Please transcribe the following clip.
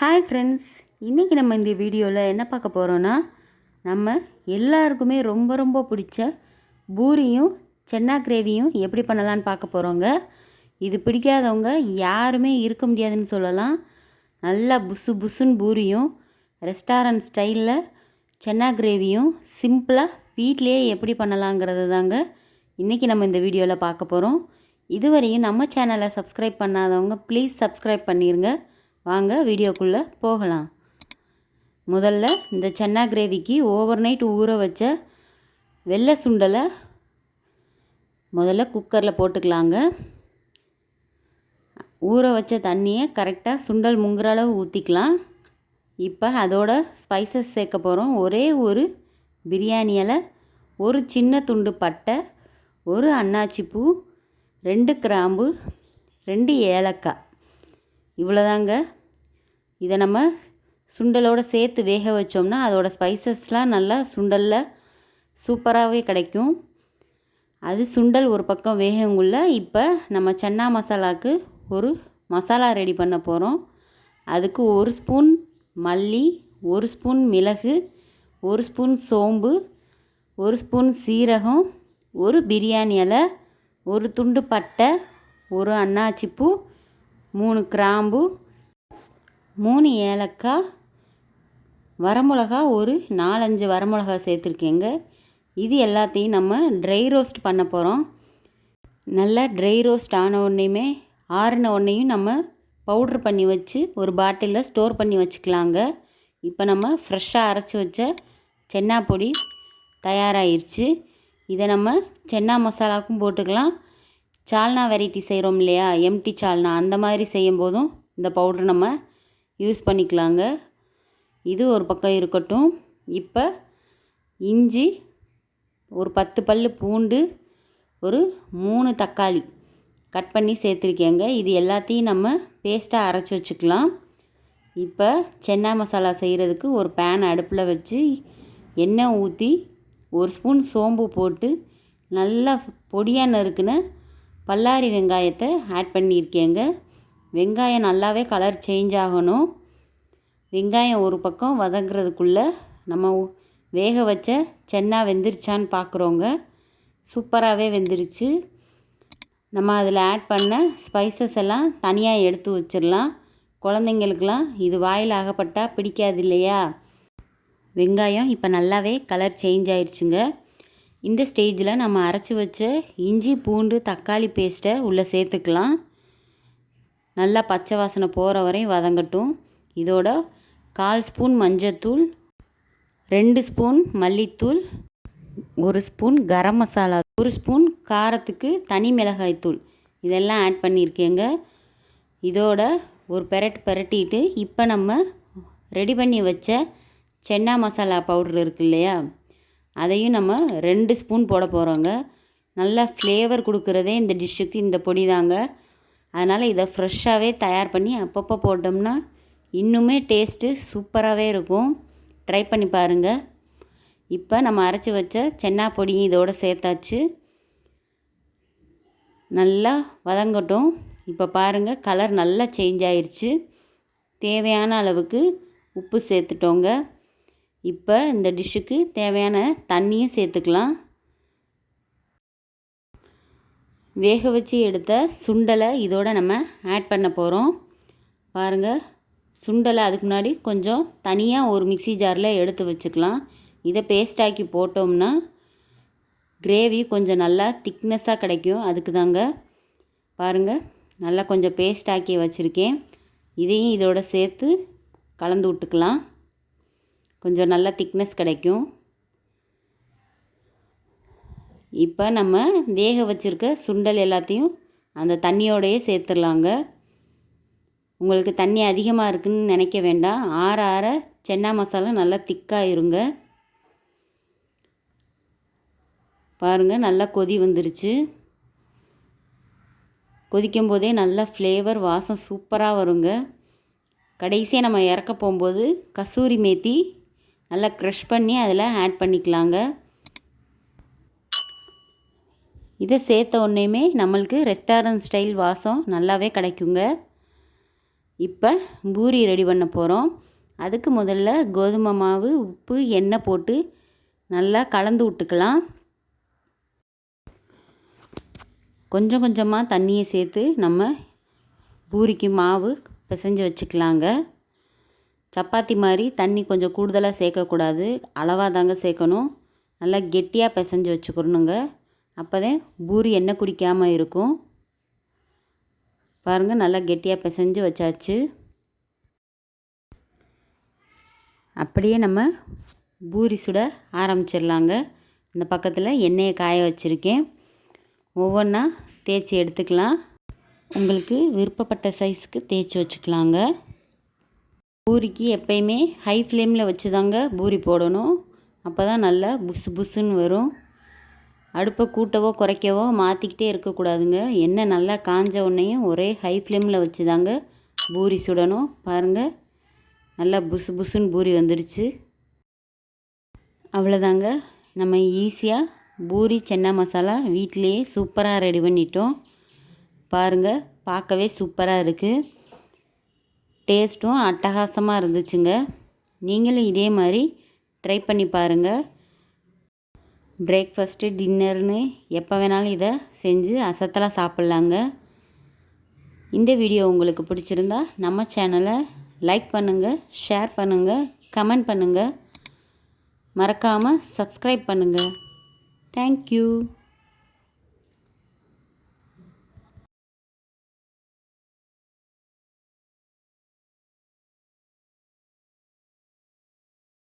Hi friends இன்றைக்கி நம்ம இந்த வீடியோவில் என்ன பார்க்க போகிறோன்னா நம்ம எல்லாருக்குமே ரொம்ப ரொம்ப பிடிச்ச பூரியும் சென்னா கிரேவியும் எப்படி பண்ணலான்னு பார்க்க போகிறோங்க இது பிடிக்காதவங்க யாருமே இருக்க முடியாதுன்னு சொல்லலாம். நல்லா புசு புசுன்னு பூரியும் ரெஸ்டாரண்ட் ஸ்டைலில் சென்னா கிரேவியும் சிம்பிளாக வீட்டிலேயே எப்படி பண்ணலாங்கிறது தாங்க இன்றைக்கி நம்ம இந்த வீடியோவில் பார்க்க போகிறோம் இதுவரையும் நம்ம சேனலை சப்ஸ்கிரைப் பண்ணாதவங்க ப்ளீஸ் சப்ஸ்கிரைப் பண்ணிடுங்க வாங்க வீடியோக்குள்ளே போகலாம். முதல்ல இந்த சென்னா கிரேவிக்கு ஓவர் நைட் ஊற வச்ச வெள்ளை சுண்டலை முதல்ல குக்கரில் போட்டுக்கலாங்க. ஊற வச்ச தண்ணியை கரெக்டாக சுண்டல் முங்குற அளவு ஊற்றிக்கலாம் இப்போ அதோட ஸ்பைசஸ் சேர்க்க போகிறோம் ஒரே ஒரு பிரியாணியில் ஒரு சின்ன துண்டு பட்டை ஒரு அன்னாச்சி பூ ரெண்டு கிராம்பு ரெண்டு ஏலக்காய். இவ்வளோதாங்க இதை நம்ம சுண்டலோடு சேர்த்து வேக வச்சோம்னா அதோடய ஸ்பைசஸ்லாம் நல்லா சுண்டலில் சூப்பராகவே கிடைக்கும். அது சுண்டல் ஒரு பக்கம் வேகங்குள்ள இப்போ நம்ம சன்னா மசாலாவுக்கு ஒரு மசாலா ரெடி பண்ண போகிறோம் அதுக்கு ஒரு ஸ்பூன் மல்லி ஒரு ஸ்பூன் மிளகு ஒரு ஸ்பூன் சோம்பு ஒரு ஸ்பூன் சீரகம் ஒரு பிரியாணி இலை ஒரு துண்டு பட்டை ஒரு அன்னாச்சிப்பூ மூணு கிராம்பு மூணு ஏலக்காய் வரமிளகா ஒரு நாலஞ்சு வரமிளகா சேர்த்துருக்கேங்க. இது எல்லாத்தையும் நம்ம ட்ரை ரோஸ்ட் பண்ண போகிறோம் நல்லா ட்ரை ரோஸ்ட் ஆன உடனேயுமே ஆறின உடனேயும் நம்ம பவுட்ரு பண்ணி வச்சு ஒரு பாட்டிலில் ஸ்டோர் பண்ணி வச்சுக்கலாங்க. இப்போ நம்ம ஃப்ரெஷ்ஷாக அரைச்சி வச்ச சென்னா பொடி தயாராகிருச்சு இதை நம்ம சென்னா மசாலாவுக்கும் போட்டுக்கலாம். சால்னா வெரைட்டி செய்கிறோம் இல்லையா? எம்டி சால்னா அந்த மாதிரி செய்யும் போதும் இந்த பவுட்ரு நம்ம யூஸ் பண்ணிக்கலாங்க. இது ஒரு பக்கம் இருக்கட்டும். இப்போ இஞ்சி ஒரு பத்து பல் பூண்டு ஒரு மூணு தக்காளி கட் பண்ணி சேர்த்துருக்கேங்க. இது எல்லாத்தையும் நம்ம பேஸ்ட்டாக அரைச்சி வச்சுக்கலாம். இப்போ சென்னா மசாலா செய்கிறதுக்கு ஒரு பேன் அடுப்பில் வச்சு எண்ணெய் ஊற்றி ஒரு ஸ்பூன் சோம்பு போட்டு நல்லா பொடியாக நறுக்குன பல்லாரி வெங்காயத்தை ஆட் பண்ணியிருக்கேங்க. வெங்காயம் நல்லாவே கலர் சேஞ்ச் ஆகணும். வெங்காயம் ஒரு பக்கம் வதங்குறதுக்குள்ளே நம்ம வேக வச்ச சென்னா வெந்துருச்சான்னு பார்க்குறோங்க சூப்பராகவே வெந்துருச்சு. நம்ம அதில் ஆட் பண்ண ஸ்பைசஸ் எல்லாம் தனியாக எடுத்து வச்சிடலாம் குழந்தைங்களுக்கெல்லாம் இது வாயில் ஆகப்பட்டால் பிடிக்காது இல்லையா? வெங்காயம் இப்போ நல்லாவே கலர் சேஞ்ச் ஆயிடுச்சுங்க இந்த ஸ்டேஜில் நம்ம அரைச்சி வச்ச இஞ்சி பூண்டு தக்காளி பேஸ்ட்டை உள்ளே சேர்த்துக்கலாம். நல்லா பச்சை வாசனை போகிற வரையும் வதங்கட்டும். இதோட கால் ஸ்பூன் மஞ்சத்தூள் ரெண்டு ஸ்பூன் மல்லித்தூள் ஒரு ஸ்பூன் கரம் மசாலா ஒரு ஸ்பூன் காரத்துக்கு தனி மிளகாய் தூள். இதெல்லாம் ஆட் பண்ணியிருக்கேங்க. இதோட ஒரு பெரட்டு பெரட்டிட்டு இப்போ நம்ம ரெடி பண்ணி வச்ச சென்னா மசாலா பவுடர் இருக்கு இல்லையா? அதையும் நம்ம ரெண்டு ஸ்பூன் போட போகிறோங்க நல்லா ஃப்ளேவர் கொடுக்குறதே இந்த டிஷ்ஷுக்கு இந்த பொடி தாங்க. அதனால் இதை ஃப்ரெஷ்ஷாகவே தயார் பண்ணி அப்பப்போ போட்டோம்னா இன்னுமே டேஸ்ட்டு சூப்பராகவே இருக்கும். ட்ரை பண்ணி பாருங்கள் இப்போ நம்ம அரைச்சி வச்ச சென்னா பொடியும் இதோடு சேர்த்தாச்சு. நல்லா வதங்கட்டும். இப்போ பாருங்கள் கலர் நல்லா சேஞ்ச் ஆயிடுச்சு தேவையான அளவுக்கு உப்பு சேர்த்துட்டோங்க. இப்போ இந்த டிஷ்ஷுக்கு தேவையான தண்ணியும் சேர்த்துக்கலாம். வேக வச்சு எடுத்த சுண்டலை இதோட நம்ம ஆட் பண்ண போகிறோம் பாருங்கள் சுண்டலை அதுக்கு முன்னாடி கொஞ்சம் தனியாக ஒரு மிக்சி ஜாரில் எடுத்து வச்சுக்கலாம். இதை பேஸ்டாக்கி போட்டோம்னா கிரேவி கொஞ்சம் நல்லா திக்னஸாக கிடைக்கும். அதுக்கு தாங்க பாருங்கள் நல்லா கொஞ்சம் பேஸ்டாக்கி வச்சுருக்கேன். இதையும் இதோட சேர்த்து கலந்து விட்டுக்கலாம். கொஞ்சம் நல்லா திக்னஸ் கிடைக்கும். இப்போ நம்ம வேக வச்சுருக்க சுண்டல் எல்லாத்தையும் அந்த தண்ணியோடையே சேர்த்துடலாங்க. உங்களுக்கு தண்ணி அதிகமாக இருக்குதுன்னு நினைக்க வேண்டாம். ஆற ஆற சென்னா மசாலா நல்லா திக்காக இருங்க. பாருங்கள் நல்லா கொதி வந்துருச்சு. கொதிக்கும் போதே நல்லா ஃப்ளேவர் வாசம் சூப்பராக வருங்க. கடைசியாக நம்ம இறக்க போகும்போது கசூரி மேத்தி நல்லா க்ரஷ் பண்ணி அதில் ஆட் பண்ணிக்கலாங்க. இதை சேர்த்த உடனேயுமே நம்மளுக்கு ரெஸ்டாரண்ட் ஸ்டைல் வாசம் நல்லாவே கிடைக்குங்க. இப்போ பூரி ரெடி பண்ண போகிறோம் அதுக்கு முதல்ல கோதுமை மாவு உப்பு எண்ணெய் போட்டு நல்லா கலந்து விட்டுக்கலாம். கொஞ்சம் கொஞ்சமாக தண்ணியை சேர்த்து நம்ம பூரிக்கு மாவு பிசைஞ்சு வச்சுக்கலாங்க. சப்பாத்தி மாதிரி தண்ணி கொஞ்சம் கூடுதலாக சேர்க்கக்கூடாது. அளவாக தாங்க சேர்க்கணும். நல்லா கெட்டியாக பிசைஞ்சு வச்சுக்கணுங்க. அப்போ தான் பூரி எண்ணெய் குடிக்காமல் இருக்கும். பாருங்கள் நல்லா கெட்டியாக பிசைஞ்சு வச்சாச்சு. அப்படியே நம்ம பூரி சுட ஆரம்பிச்சிடலாங்க. இந்த பக்கத்தில் எண்ணெயை காய வச்சுருக்கேன். ஒவ்வொன்றா தேய்ச்சி எடுத்துக்கலாம். உங்களுக்கு விருப்பப்பட்ட சைஸுக்கு தேய்ச்சி வச்சுக்கலாங்க. பூரிக்கு எப்பயுமே ஹை ஃப்ளேமில் வச்சு தாங்க பூரி போடணும். அப்போ தான் நல்லா புசு புசுன்னு வரும். அடுப்பை கூட்டவோ குறைக்கவோ மாற்றிக்கிட்டே இருக்கக்கூடாதுங்க. எண்ணெய் நல்லா காஞ்ச உடனேயும் ஒரே ஹை ஃப்ளேமில் வச்சு தாங்க பூரி சுடணும். பாருங்கள் நல்லா புசு புசுன்னு பூரி வந்துடுச்சு. அவ்வளோதாங்க. நம்ம ஈஸியாக பூரி சென்னா மசாலா வீட்டிலையே சூப்பராக ரெடி பண்ணிட்டோம். பாருங்கள் பார்க்கவே சூப்பராக இருக்குது டேஸ்ட்டும் அட்டகாசமாக இருந்துச்சுங்க. நீங்களும் இதே மாதிரி ட்ரை பண்ணி பாருங்கள் பிரேக்ஃபஸ்ட்டு டின்னர்னு எப்போ வேணாலும் இதை செஞ்சு அசத்தலாம் சாப்பிட்லாங்க. இந்த வீடியோ உங்களுக்கு பிடிச்சிருந்தா நம்ம சேனலை லைக் பண்ணுங்கள் ஷேர் பண்ணுங்கள் கமெண்ட் பண்ணுங்கள் மறக்காமல் சப்ஸ்கிரைப் பண்ணுங்கள் தேங்க்யூ